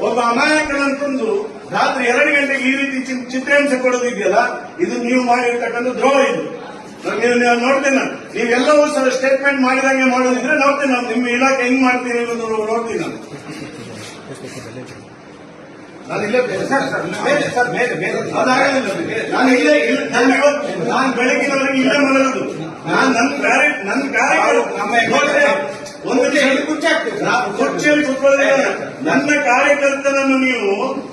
ಒಬ್ಬ ಅಮಾಯಕನಂತಂದು ರಾತ್ರಿ ಎರಡು ಗಂಟೆಗೆ ಈ ರೀತಿ ಚಿತ್ರಾಂಶ ಕೊಡೋದಿದೆಯಲ್ಲ ಇದು ನೀವು ಮಾಡಿರ್ತಕ್ಕಂಥ ದ್ರೋಹ ಇದು. ನಾನ್ ನೀವು ನೋಡ್ತೇನೆ ನಾನು. ನೀವೆಲ್ಲವೂ ಸಹ ಸ್ಟೇಟ್ಮೆಂಟ್ ಮಾಡಿದಂಗೆ ಮಾಡೋದಿದ್ರೆ ನೋಡ್ತೇನೆ ನಾನು. ನಿಮ್ಮ ಇಲಾಖೆ ಹೆಂಗ್ ಮಾಡ್ತೀನಿ ಅನ್ನೋದು ನೋಡ್ತೀನಿ ನಾನು. ನಾನು ಇಲ್ಲೇ ಸರ್, ಸರ್, ಸರ್. ನಾನು ಇಲ್ಲೇ ನಾನು ಇವತ್ತು ನಾನು ಬೆಳಗಿನವರೆಗೆ ಇಲ್ಲೇ ಮಾಡೋದು ನಾನು ನನ್ನ ಕಾರ್ಯ ನನ್ನ ಕಾರ್ಯಗಳು ನೋಡ್ರೆ, ಒಂದು ನಿಮಿಷ ನಾ- ಕುರ್ಚಿಯಲ್ಲಿ ಕೂತ್ಕೊಳ್ಳೋದಿಲ್ಲ. ನನ್ನ ಕಾರ್ಯಕರ್ತನನ್ನು ನೀವು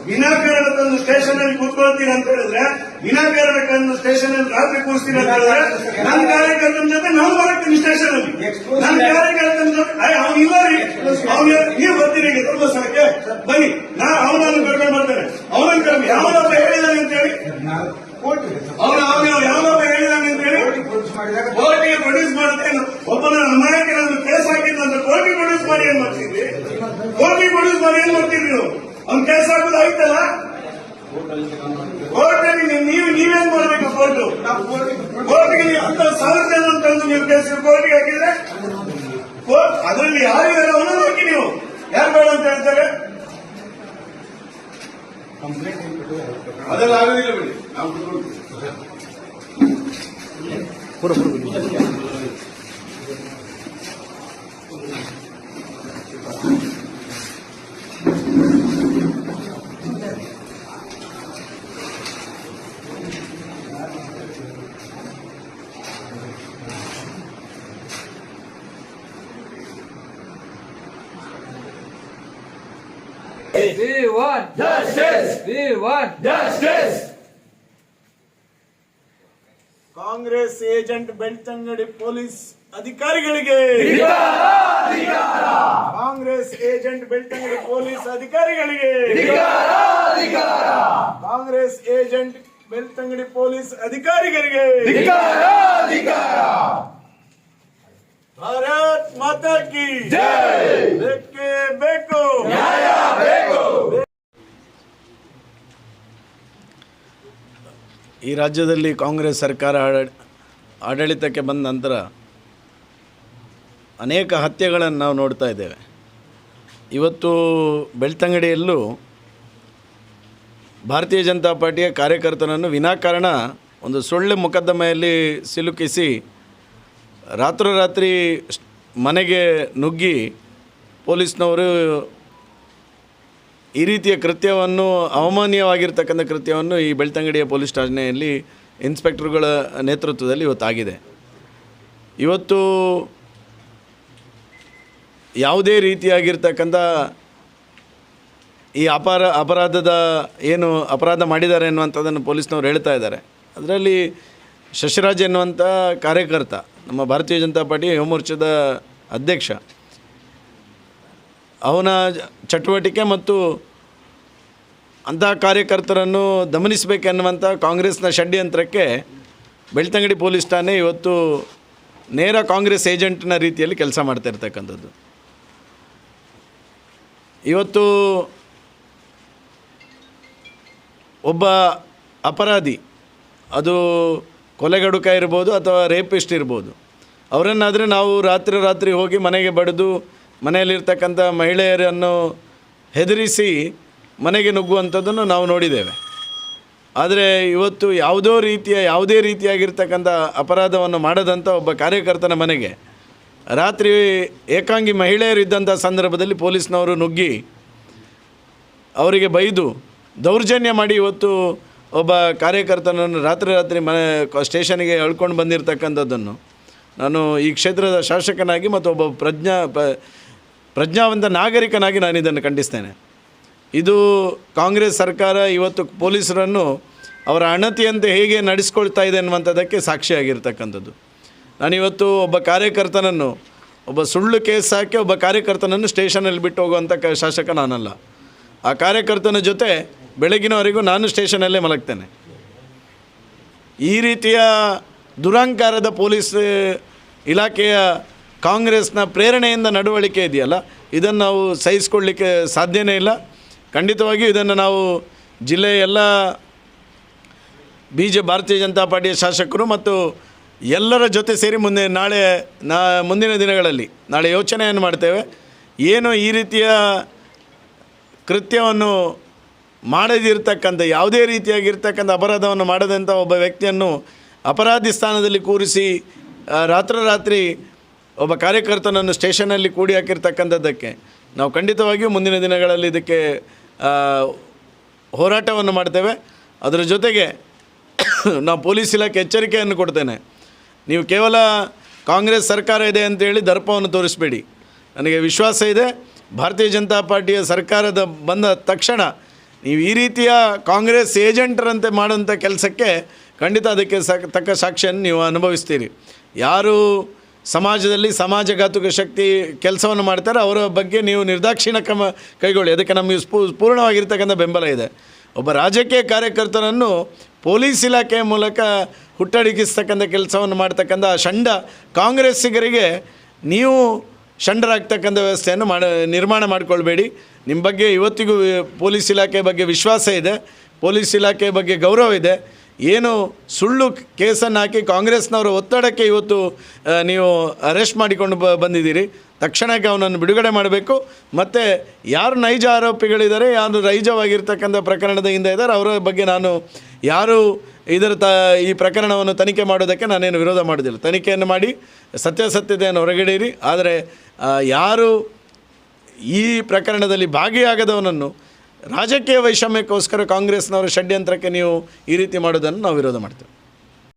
ವಿನಾಕಾರಣ ತಂದು ಸ್ಟೇಷನ್ ಅಲ್ಲಿ ಕೂತ್ಕೊಳ್ತೀರಾ ಅಂತ ಹೇಳಿದ್ರೆ ವಿನಾಕಾರಣ ತಂದು ಸ್ಟೇಷನ್ ಅಲ್ಲಿ ರಾತ್ರಿ ಕೂರಿಸ್ತೀರ ಅಂತ ಹೇಳಿದ್ರೆ ನನ್ನ ಕಾರ್ಯಕರ್ತನ ಜೊತೆ ನಾನು ಬರತ್ತೀನಿ ಸ್ಟೇಷನ್ ಅಲ್ಲಿ ನನ್ನ ಕಾರ್ಯಕರ್ತನ ಜೊತೆ ಅವ್ನು ಇಲ್ಲ ರೀ ಅವನು ನೀವು ಬರ್ತೀರಿ ಈಗ ತುಂಬ ಸ್ಥಳಕ್ಕೆ ಬನ್ನಿ. ನಾ ಅವನನ್ನು ಕರ್ಕೊಂಡು ಬರ್ತೇನೆ. ಅವನನ್ನು ಕರ್ಕೊಂಡು ಯಾವನೊಬ್ಬ ಹೇಳಿದಾನೆ ಅಂತ ಹೇಳಿ. ಅವನ ಅವನ ಯಾವನೊಬ್ಬ ಹೇಳಿದಾನೆ ಅಂತ ಹೇಳಿ. ಕೋರ್ಟಿಗೆ ಪ್ರೊಡ್ಯೂಸ್ ಮಾಡ್ತೇನೆ ಒಬ್ಬನ ಅಮಾಯಕನನ್ನು ಕೋರ್ಟಿಗೆ ಪ್ರೊಡ್ಯೂಸ್ ಮಾಡಿ ಏನ್ ಮಾಡ್ತಿದ್ರಿ ಹೋಗಿ ಪ್ರೊಡ್ಯೂಸ್ ಮಾಡಿ ಏನ್ ಮಾಡ್ತಿದ್ರಿ ನೀವು? ಅವ್ನ್ ಕೆಲಸ ಆಗೋದು ಆಯ್ತಲ್ಲ? ಕೋರ್ಟಲ್ಲಿ ನೀವು ನೀವು ನೀವೇನ್ ಮಾಡ್ಬೇಕು ಕೋರ್ಟು? ಕೋರ್ಟ್ಗೆ ನೀವು ಅಂತ ಸಾವಿರ ಜನ ತಂದು ನೀವು ಕೆಲಸ ಕೋರ್ಟ್ಗೆ ಹಾಕಿದ್ರೆ? ಕೋರ್ಟ್ ಅದರಲ್ಲಿ ಯಾರು ಇದ್ದಾರೆ ಅವನನ್ನು ಹಾಕಿ ನೀವು. ಯಾರು ಬೇಡ ಅಂತ ಹೇಳ್ತಾರೆ? ಅದೆಲ್ಲ ಆಗೋದಿಲ್ಲ ಬಿಡಿ. ನಾವು ಕುತ್ಕೊಳ್ತೀವಿ. We want justice. We want justice. Congress agent Belthangady police ಅಧಿಕಾರಿಗಳಿಗೆ. ಕಾಂಗ್ರೆಸ್ ಏಜೆಂಟ್ ಬೆಳ್ತಂಗಡಿ ಪೊಲೀಸ್ ಅಧಿಕಾರಿಗಳಿಗೆ. ಕಾಂಗ್ರೆಸ್ ಏಜೆಂಟ್ ಬೆಳ್ತಂಗಡಿ ಪೊಲೀಸ್ ಅಧಿಕಾರಿಗಳಿಗೆ. ಭಾರತ್ ಮಾತಾ ಕಿ ಬೇಕೇ ಬೇಕು. ಈ ರಾಜ್ಯದಲ್ಲಿ ಕಾಂಗ್ರೆಸ್ ಸರ್ಕಾರ ಆಡ- ಆಡಳಿತಕ್ಕೆ ಬಂದ ನಂತರ ಅನೇಕ ಹತ್ಯೆಗಳನ್ನು ನಾವು ನೋಡ್ತಾ ಇದ್ದೇವೆ. ಇವತ್ತು ಬೆಳ್ತಂಗಡಿಯಲ್ಲೂ ಭಾರತೀಯ ಜನತಾ ಪಾರ್ಟಿಯ ಕಾರ್ಯಕರ್ತನನ್ನು ವಿನಾಕಾರಣ ಒಂದು ಸುಳ್ಳು ಮೊಕದ್ದಮೆಯಲ್ಲಿ ಸಿಲುಕಿಸಿ ರಾತ್ರೋರಾತ್ರಿ ಮನೆಗೆ ನುಗ್ಗಿ ಪೊಲೀಸ್ನವರು ಈ ರೀತಿಯ ಕೃತ್ಯವನ್ನು, ಅವಮಾನ್ಯವಾಗಿರ್ತಕ್ಕಂಥ ಕೃತ್ಯವನ್ನು ಈ ಬೆಳ್ತಂಗಡಿಯ ಪೊಲೀಸ್ ಠಾಣೆಯಲ್ಲಿ ಇನ್ಸ್ಪೆಕ್ಟರ್ಗಳ ನೇತೃತ್ವದಲ್ಲಿ ಇವತ್ತಾಗಿದೆ. ಇವತ್ತು ಯಾವುದೇ ರೀತಿಯಾಗಿರ್ತಕ್ಕಂಥ ಈ ಅಪಾರ, ಅಪರಾಧದ ಏನು ಅಪರಾಧ ಮಾಡಿದ್ದಾರೆ ಎನ್ನುವಂಥದ್ದನ್ನು ಪೊಲೀಸ್ನವ್ರು ಹೇಳ್ತಾ ಇದ್ದಾರೆ. ಅದರಲ್ಲಿ ಶಶಿರಾಜ್ ಎನ್ನುವಂಥ ಕಾರ್ಯಕರ್ತ, ನಮ್ಮ ಭಾರತೀಯ ಜನತಾ ಪಾರ್ಟಿ ಯುವಮೋರ್ಚಾದ ಅಧ್ಯಕ್ಷ. ಅವನ ಚಟುವಟಿಕೆ ಮತ್ತು ಅಂತಹ ಕಾರ್ಯಕರ್ತರನ್ನು ದಮನಿಸಬೇಕೆನ್ನುವಂಥ ಕಾಂಗ್ರೆಸ್ನ ಷಡ್ಯಂತ್ರಕ್ಕೆ ಬೆಳ್ತಂಗಡಿ ಪೊಲೀಸ್ ಠಾಣೆ ಇವತ್ತು ನೇರ ಕಾಂಗ್ರೆಸ್ ಏಜೆಂಟ್ನ ರೀತಿಯಲ್ಲಿ ಕೆಲಸ ಮಾಡ್ತಾ ಇರ್ತಕ್ಕಂಥದ್ದು. ಇವತ್ತು ಒಬ್ಬ ಅಪರಾಧಿ, ಅದು ಕೊಲೆಗಡುಕ ಇರ್ಬೋದು ಅಥವಾ ರೇಪಿಸ್ಟ್ ಇರ್ಬೋದು. ಅವರನ್ನಾದರೆ ನಾವು ರಾತ್ರಿ ರಾತ್ರಿ ಹೋಗಿ ಮನೆಗೆ ಬಡಿದು ಮನೆಯಲ್ಲಿರ್ತಕ್ಕಂಥ ಮಹಿಳೆಯರನ್ನು ಹೆದರಿಸಿ ಮನೆಗೆ ನುಗ್ಗುವಂಥದ್ದನ್ನು ನಾವು ನೋಡಿದ್ದೇವೆ. ಆದರೆ ಇವತ್ತು ಯಾವುದೋ ರೀತಿಯ ಯಾವುದೇ ರೀತಿಯಾಗಿರ್ತಕ್ಕಂಥ ಅಪರಾಧವನ್ನು ಮಾಡದಂಥ ಒಬ್ಬ ಕಾರ್ಯಕರ್ತನ ಮನೆಗೆ ರಾತ್ರಿ ಏಕಾಂಗಿ ಮಹಿಳೆಯರಿದ್ದಂಥ ಸಂದರ್ಭದಲ್ಲಿ ಪೊಲೀಸ್ನವರು ನುಗ್ಗಿ ಅವರಿಗೆ ಬೈದು ದೌರ್ಜನ್ಯ ಮಾಡಿ ಇವತ್ತು ಒಬ್ಬ ಕಾರ್ಯಕರ್ತನನ್ನು ರಾತ್ರಿ ರಾತ್ರಿ ಮನೆ ಸ್ಟೇಷನ್ಗೆ ಎಳ್ಕೊಂಡು ಬಂದಿರತಕ್ಕಂಥದ್ದನ್ನು ನಾನು ಈ ಕ್ಷೇತ್ರದ ಶಾಸಕನಾಗಿ ಮತ್ತು ಒಬ್ಬ ಪ್ರಜ್ಞಾ ಪ್ರಜ್ಞಾವಂತ ನಾಗರಿಕನಾಗಿ ನಾನು ಇದನ್ನು ಖಂಡಿಸ್ತೇನೆ. ಇದು ಕಾಂಗ್ರೆಸ್ ಸರ್ಕಾರ ಇವತ್ತು ಪೊಲೀಸರನ್ನು ಅವರ ಅಣತಿಯಂತೆ ಹೇಗೆ ನಡೆಸ್ಕೊಳ್ತಾ ಇದೆ ಅನ್ನುವಂಥದ್ದಕ್ಕೆ ಸಾಕ್ಷಿಯಾಗಿರ್ತಕ್ಕಂಥದ್ದು. ನಾನಿವತ್ತು ಒಬ್ಬ ಕಾರ್ಯಕರ್ತನನ್ನು, ಒಬ್ಬ ಸುಳ್ಳು ಕೇಸ್ ಹಾಕಿ ಒಬ್ಬ ಕಾರ್ಯಕರ್ತನನ್ನು ಸ್ಟೇಷನಲ್ಲಿ ಬಿಟ್ಟು ಹೋಗುವಂಥ ಕ, ಶಾಸಕ ನಾನಲ್ಲ. ಆ ಕಾರ್ಯಕರ್ತನ ಜೊತೆ ಬೆಳಗಿನವರೆಗೂ ನಾನು ಸ್ಟೇಷನಲ್ಲೇ ಮಲಗ್ತೇನೆ. ಈ ರೀತಿಯ ದುರಂಕಾರದ ಪೊಲೀಸ್ ಇಲಾಖೆಯ ಕಾಂಗ್ರೆಸ್ನ ಪ್ರೇರಣೆಯಿಂದ ನಡವಳಿಕೆ ಇದೆಯಲ್ಲ, ಇದನ್ನು ನಾವು ಸಹಿಸ್ಕೊಳ್ಳಿಕ್ಕೆ ಸಾಧ್ಯನೇ ಇಲ್ಲ. ಖಂಡಿತವಾಗಿಯೂ ಇದನ್ನು ನಾವು ಜಿಲ್ಲೆಯ ಎಲ್ಲ ಬಿ ಜೆ, ಭಾರತೀಯ ಜನತಾ ಪಾರ್ಟಿಯ ಶಾಸಕರು ಮತ್ತು ಎಲ್ಲರ ಜೊತೆ ಸೇರಿ ಮುಂದೆ ನಾಳೆ, ನಾ, ಮುಂದಿನ ದಿನಗಳಲ್ಲಿ ನಾಳೆ ಯೋಚನೆಯನ್ನು ಮಾಡ್ತೇವೆ. ಏನು ಈ ರೀತಿಯ ಕೃತ್ಯವನ್ನು ಮಾಡದಿರ್ತಕ್ಕಂಥ, ಯಾವುದೇ ರೀತಿಯಾಗಿರ್ತಕ್ಕಂಥ ಅಪರಾಧವನ್ನು ಮಾಡದಂಥ ಒಬ್ಬ ವ್ಯಕ್ತಿಯನ್ನು ಅಪರಾಧಿ ಸ್ಥಾನದಲ್ಲಿ ಕೂರಿಸಿ ರಾತ್ರಿ ರಾತ್ರೋರಾತ್ರಿ ಒಬ್ಬ ಕಾರ್ಯಕರ್ತನನ್ನು ಸ್ಟೇಷನಲ್ಲಿ ಕೂಡಿ ಹಾಕಿರ್ತಕ್ಕಂಥದ್ದಕ್ಕೆ. ನಾವು ಖಂಡಿತವಾಗಿಯೂ ಮುಂದಿನ ದಿನಗಳಲ್ಲಿ ಇದಕ್ಕೆ ಹೋರಾಟವನ್ನು ಮಾಡ್ತೇವೆ. ಅದರ ಜೊತೆಗೆ ನಾವು ಪೊಲೀಸ್ ಇಲಾಖೆ ಎಚ್ಚರಿಕೆಯನ್ನು ಕೊಡ್ತೇನೆ. ನೀವು ಕೇವಲ ಕಾಂಗ್ರೆಸ್ ಸರ್ಕಾರ ಇದೆ ಅಂತೇಳಿ ದರ್ಪವನ್ನು ತೋರಿಸಬೇಡಿ. ನನಗೆ ವಿಶ್ವಾಸ ಇದೆ. ಭಾರತೀಯ ಜನತಾ ಪಾರ್ಟಿಯ ಸರ್ಕಾರದ ಬಂದ ತಕ್ಷಣ ನೀವು ಈ ರೀತಿಯ ಕಾಂಗ್ರೆಸ್ ಏಜೆಂಟರಂತೆ ಮಾಡುವಂಥ ಕೆಲಸಕ್ಕೆ ಖಂಡಿತ ಅದಕ್ಕೆ ಸಕ್ ತಕ್ಕ ಸಾಕ್ಷಿಯನ್ನು ನೀವು ಅನುಭವಿಸ್ತೀರಿ. ಯಾರು ಸಮಾಜದಲ್ಲಿ ಸಮಾಜಘಾತುಕ ಶಕ್ತಿ ಕೆಲಸವನ್ನು ಮಾಡ್ತಾರೆ ಅವರ ಬಗ್ಗೆ ನೀವು ನಿರ್ದಾಕ್ಷಿಣ್ಯ ಕ್ರಮ ಕೈಗೊಳ್ಳಿ. ಅದಕ್ಕೆ ನಮಗೆ ಸ್ಪೂ ಪೂರ್ಣವಾಗಿರ್ತಕ್ಕಂಥ ಬೆಂಬಲ ಇದೆ. ಒಬ್ಬ ರಾಜಕೀಯ ಕಾರ್ಯಕರ್ತರನ್ನು ಪೊಲೀಸ್ ಇಲಾಖೆಯ ಮೂಲಕ ಹುಟ್ಟಡಗಿಸ್ತಕ್ಕಂಥ ಕೆಲಸವನ್ನು ಮಾಡ್ತಕ್ಕಂಥ ಆ ಷಂಡ ಕಾಂಗ್ರೆಸ್ಸಿಗರಿಗೆ ನೀವು ಷಂಡರಾಗ್ತಕ್ಕಂಥ ವ್ಯವಸ್ಥೆಯನ್ನು ಮಾಡ, ನಿರ್ಮಾಣ ಮಾಡಿಕೊಳ್ಬೇಡಿ. ನಿಮ್ಮ ಬಗ್ಗೆ ಇವತ್ತಿಗೂ ಪೊಲೀಸ್ ಇಲಾಖೆ ಬಗ್ಗೆ ವಿಶ್ವಾಸ ಇದೆ. ಪೊಲೀಸ್ ಇಲಾಖೆ ಬಗ್ಗೆ ಗೌರವ ಇದೆ. ಏನು ಸುಳ್ಳು ಕೇಸನ್ನು ಹಾಕಿ ಕಾಂಗ್ರೆಸ್ನವರ ಒತ್ತಡಕ್ಕೆ ಇವತ್ತು ನೀವು ಅರೆಸ್ಟ್ ಮಾಡಿಕೊಂಡು ಬ, ಬಂದಿದ್ದೀರಿ. ತಕ್ಷಣಕ್ಕೆ ಅವನನ್ನು ಬಿಡುಗಡೆ ಮಾಡಬೇಕು. ಮತ್ತು ಯಾರು ನೈಜ ಆರೋಪಿಗಳಿದ್ದಾರೆ, ಯಾರು ನೈಜವಾಗಿರ್ತಕ್ಕಂಥ ಪ್ರಕರಣದ ಹಿಂದೆ ಇದ್ದಾರೆ, ಅವರ ಬಗ್ಗೆ ನಾನು ಯಾರು ಇದರ ತ, ಈ ಪ್ರಕರಣವನ್ನು ತನಿಖೆ ಮಾಡೋದಕ್ಕೆ ನಾನೇನು ವಿರೋಧ ಮಾಡೋದಿಲ್ಲ ತನಿಖೆಯನ್ನು ಮಾಡಿ, ಸತ್ಯಾಸತ್ಯತೆಯನ್ನು ಹೊರಗಿಡೀರಿ, ಆದರೆ ಯಾರು ಈ ಪ್ರಕರಣದಲ್ಲಿ ಭಾಗಿಯಾಗದವನನ್ನು ರಾಜಕೀಯ ವೈಷಮ್ಯಕ್ಕೋಸ್ಕರ ಕಾಂಗ್ರೆಸ್ನವರ ಷಡ್ಯಂತ್ರಕ್ಕೆ ನೀವು ಈ ರೀತಿ ಮಾಡೋದನ್ನು ನಾವು ವಿರೋಧ ಮಾಡ್ತೇವೆ.